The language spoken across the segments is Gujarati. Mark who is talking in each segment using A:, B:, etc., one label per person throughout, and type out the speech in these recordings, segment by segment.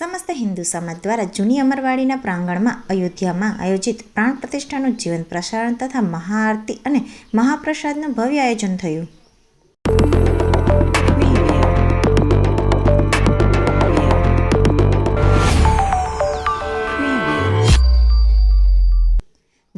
A: સમસ્ત હિન્દુ સમાજ દ્વારા જૂની અમરવાડીના પ્રાંગણમાં અયોધ્યામાં આયોજિત પ્રાણ પ્રતિષ્ઠાનું જીવન પ્રસારણ તથા મહાઆરતી અને મહાપ્રસાદનું ભવ્ય આયોજન થયું.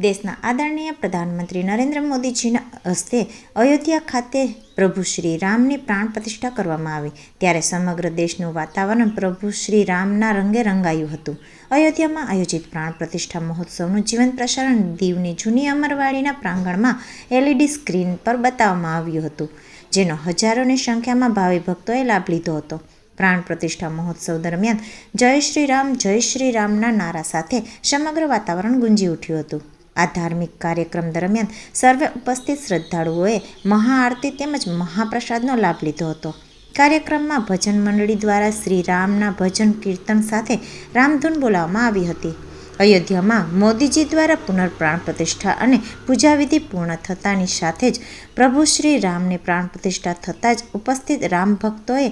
A: દેશના આદરણીય પ્રધાનમંત્રી નરેન્દ્ર મોદીજીના હસ્તે અયોધ્યા ખાતે પ્રભુ શ્રી રામની પ્રાણ પ્રતિષ્ઠા કરવામાં આવી. ત્યારે સમગ્ર દેશનું વાતાવરણ પ્રભુ શ્રી રામના રંગે રંગાયું હતું. અયોધ્યામાં આયોજિત પ્રાણ પ્રતિષ્ઠા મહોત્સવનું જીવંત પ્રસારણ દીવની જૂની અમરવાડીના પ્રાંગણમાં એલઈડી સ્ક્રીન પર બતાવવામાં આવ્યું હતું, જેનો હજારોની સંખ્યામાં ભાવિ ભક્તોએ લાભ લીધો હતો. પ્રાણ પ્રતિષ્ઠા મહોત્સવ દરમિયાન જય શ્રી રામ, જય શ્રી રામના નારા સાથે સમગ્ર વાતાવરણ ગુંજી ઉઠ્યું હતું. આ ધાર્મિક કાર્યક્રમ દરમિયાન સર્વે ઉપસ્થિત શ્રદ્ધાળુઓએ મહાઆરતી તેમજ મહાપ્રસાદનો લાભ લીધો હતો. કાર્યક્રમમાં ભજન મંડળી દ્વારા શ્રી રામના ભજન કીર્તન સાથે રામધૂન બોલાવવામાં આવી હતી. અયોધ્યામાં મોદીજી દ્વારા પુનર્પ્રાણ પ્રતિષ્ઠા અને પૂજાવિધિ પૂર્ણ થતાની સાથે જ પ્રભુ શ્રી રામને પ્રાણ પ્રતિષ્ઠા થતાં જ ઉપસ્થિત રામ ભક્તોએ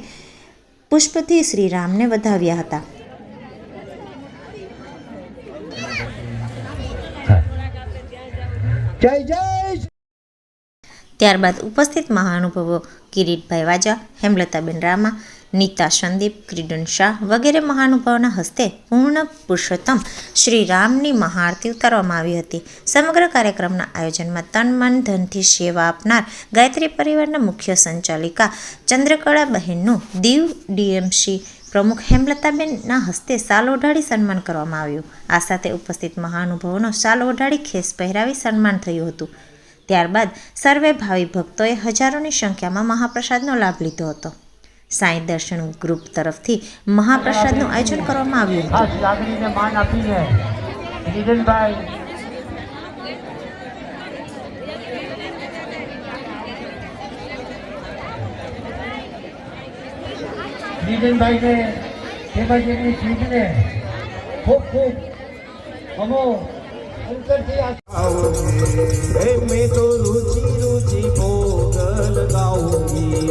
A: પુષ્પથી શ્રી રામને વધાવ્યા હતા. ત્યારબાદ ઉપસ્થિત મહાનુભાવો કિરીટભાઈ વાજા, હેમલતાબેન રામા, નીતા સંદીપ, ક્રિડન શાહ વગેરે મહાનુભાવોના હસ્તે પૂર્ણ પુરુષોત્તમ શ્રી રામની મહાઆરતી ઉતારવામાં આવી હતી. સમગ્ર કાર્યક્રમના આયોજનમાં તન, મન, ધનથી સેવા આપનાર ગાયત્રી પરિવારના મુખ્ય સંચાલિકા ચંદ્રકળા બહેનનું દીવ ડીએમસી પ્રમુખ હેમલતાબેનના હસ્તે શાલ ઓઢાડી સન્માન કરવામાં આવ્યું. આ સાથે ઉપસ્થિત મહાનુભાવોનો શાલ ઓઢાડી ખેસ પહેરાવી સન્માન થયું હતું. ત્યારબાદ સર્વે ભાવિ ભક્તોએ હજારોની સંખ્યામાં મહાપ્રસાદનો લાભ લીધો હતો. સાંઈ દર્શન ગ્રુપ તરફથી મહાપ્રસાદનું આયોજન કરવામાં આવ્યું હતું.
B: જીવનભાઈને તેમજ એમની સીટને ખૂબ ખૂબ અમો અંતરથી
C: મેં તો
D: રુચિ રુચિ ભોગ લગાઉંગી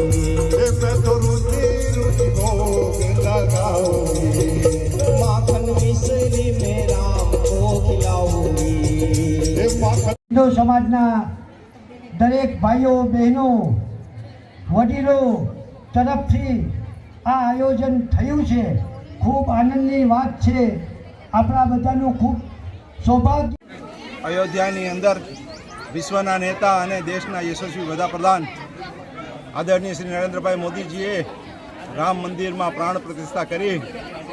D: મેં તો
C: રુચિ રુચિ ભોગ લગાઉંગી માખન મિશ્રી
D: મેં રામ
B: હિન્દુ સમાજના દરેક ભાઈઓ, બહેનો, વડીલો તરફથી આ આયોજન થયું છે. ખૂબ આનંદની વાત છે. આપણા બધાનું ખૂબ સૌભાગ્ય.
E: અયોધ્યાની અંદર વિશ્વના નેતા અને દેશના યશસ્વી વડાપ્રધાન આદરણીય શ્રી નરેન્દ્રભાઈ મોદીજીએ રામ મંદિરમાં પ્રાણ પ્રતિષ્ઠા કરી.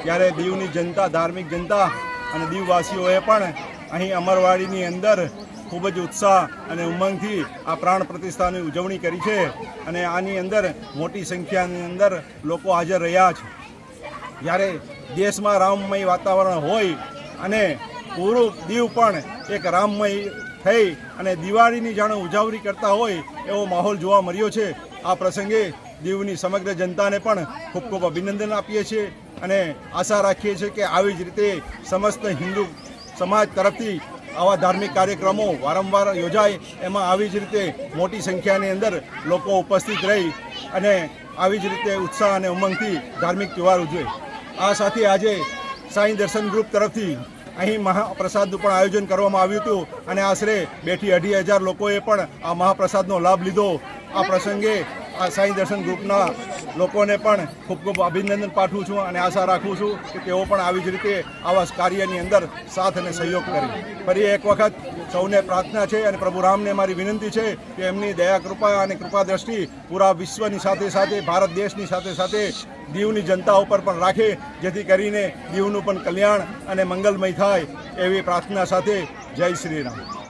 E: ત્યારે દીવની જનતા, ધાર્મિક જનતા અને દીવવાસીઓએ પણ અહીં અમરવાડીની અંદર ખૂબ જ ઉત્સાહ અને ઉમંગથી આ પ્રાણ પ્રતિષ્ઠાની ઉજવણી કરી છે અને આની અંદર મોટી સંખ્યાની અંદર લોકો હાજર રહ્યા છે. જ્યારે દેશમાં રામમય વાતાવરણ હોય અને પૂરું દીવ પણ એક રામમય થઈ અને દિવાળીની જાણે ઉજવણી કરતા હોય એવો માહોલ જોવા મળ્યો છે, આ પ્રસંગે દીવની સમગ્ર જનતાને પણ ખૂબ ખૂબ અભિનંદન આપીએ છીએ અને આશા રાખીએ છીએ કે આવી જ રીતે સમસ્ત હિન્દુ સમાજ તરફથી આવા ધાર્મિક કાર્યક્રમો વારંવાર યોજાય, એમાં આવી જ રીતે મોટી સંખ્યાની અંદર લોકો ઉપસ્થિત રહી અને આવી જ રીતે ઉત્સાહ અને ઉમંગથી ધાર્મિક તહેવાર ઉજવે. આ સાથે આજે સાંઈ દર્શન ગ્રુપ તરફથી અહીં મહાપ્રસાદનું પણ આયોજન કરવામાં આવ્યું હતું અને આશરે બેથી અઢી હજાર લોકોએ પણ આ મહાપ્રસાદનો લાભ લીધો. આ પ્રસંગે આ સાંઈ દર્શન ગ્રુપના લોકોને પણ ખૂબ ખૂબ અભિનંદન પાઠવું છું અને આશા રાખું છું કે તેઓ પણ આવી જ રીતે આવા કાર્યની અંદર સાથ અને સહયોગ કરે. ફરી એક વખત સૌને પ્રાર્થના છે અને પ્રભુ રામને મારી વિનંતી છે કે એમની દયા, કૃપા અને કૃપા દ્રષ્ટિ પૂરા વિશ્વની સાથે સાથે, ભારત દેશની સાથે સાથે દીવની જનતા ઉપર પણ રાખે, જેથી કરીને દીવનું પણ કલ્યાણ અને મંગલમય થાય એવી પ્રાર્થના સાથે જય શ્રી રામ.